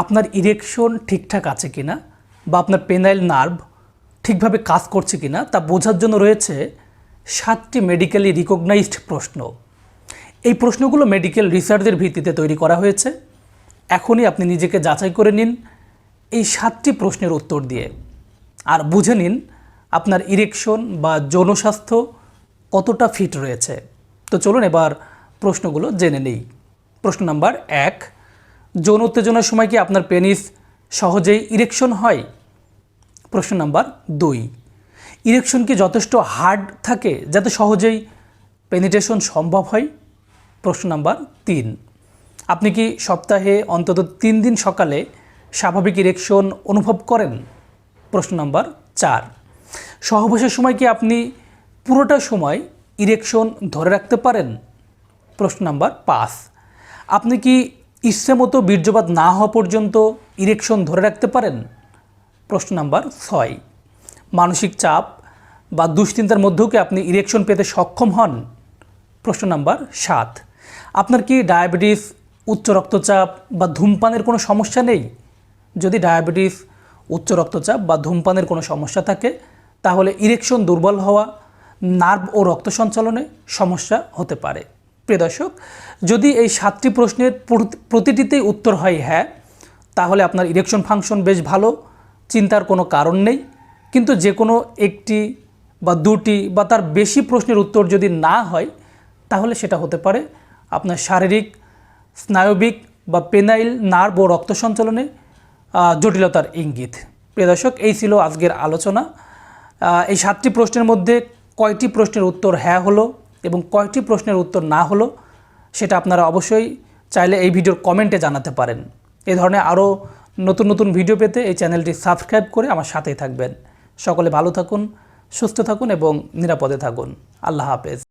আপনার ইরেকশন ঠিকঠাক আছে কিনা বা আপনার পেনাইল নার্ভ ঠিকভাবে কাজ করছে কিনা তা বোঝার জন্য রয়েছে সাতটি মেডিকেলি রিকগনাইজড প্রশ্ন। এই প্রশ্নগুলো মেডিকেল রিসার্চের ভিত্তিতে তৈরি করা হয়েছে। এখনই আপনি নিজেকে যাচাই করে নিন এই সাতটি প্রশ্নের উত্তর দিয়ে। আর বুঝে নিন আপনার ইরেকশন বা যৌন স্বাস্থ্য কতটা ফিট রয়েছে। তো চলুন এবার প্রশ্নগুলো জেনে নেই। প্রশ্ন নাম্বার এক যৌন উত্তেজনার সময় কি আপনার পেনিস সহজেই ইরেকশন হয়? প্রশ্ন নাম্বার দুই। ইরেকশন কি যথেষ্ট হার্ড থাকে যাতে সহজেই পেনিটেশন সম্ভব হয়? প্রশ্ন নাম্বার তিন। আপনি কি সপ্তাহে অন্তত তিন দিন সকালে স্বাভাবিক ইরেকশন অনুভব করেন? প্রশ্ন নাম্বার চার। সহবাসের সময় কি আপনি পুরোটা সময় ইরেকশন ধরে রাখতে পারেন? প্রশ্ন নাম্বার পাঁচ। আপনি কি ইচ্ছে মতো বীর্যপাত না হওয়া পর্যন্ত ইরেকশন ধরে রাখতে পারেন? প্রশ্ন নাম্বার ছয়। মানসিক চাপ বা দুশ্চিন্তার মধ্যেও কি আপনি ইরেকশন পেতে সক্ষম হন? প্রশ্ন নাম্বার সাত। আপনার কি ডায়াবেটিস, উচ্চ রক্তচাপ বা ধূমপানের কোনো সমস্যা নেই? যদি ডায়াবেটিস, উচ্চ রক্তচাপ বা ধূমপানের কোনো সমস্যা থাকে, তাহলে ইরেকশন দুর্বল হওয়া, নার্ভ ও রক্ত সঞ্চালনে সমস্যা হতে পারে। প্রিয় দর্শক, যদি এই সাতটি প্রশ্নের প্রতি- প্রতিটিতেই উত্তর হয় হ্যাঁ তাহলে আপনার ইরেকশন ফাংশন বেশ ভালো, চিন্তার কোনো কারণ নেই। কিন্তু যে কোনো একটি বা দুটি বা তার বেশি প্রশ্নের উত্তর যদি না হয়, তাহলে সেটা হতে পারে আপনার শারীরিক, স্নায়বিক বা পেনাইল নার্ভ ও রক্ত সঞ্চালনে জটিলতার ইঙ্গিত। প্রিয় দর্শক, এই ছিল আজকের আলোচনা। এই সাতটি প্রশ্নের মধ্যে কয়টি প্রশ্নের উত্তর হ্যাঁ হলো? এবং কয়টি প্রশ্নের উত্তর না হলো, সেটা আপনারা অবশ্যই চাইলে এই ভিডিওর কমেন্টে জানাতে পারেন। এ ধরনের আরও নতুন নতুন ভিডিও পেতে এই চ্যানেলটি সাবস্ক্রাইব করে আমার সাথেই থাকবেন। সকলে ভালো থাকুন, সুস্থ থাকুন এবং নিরাপদে থাকুন। আল্লাহ হাফেজ।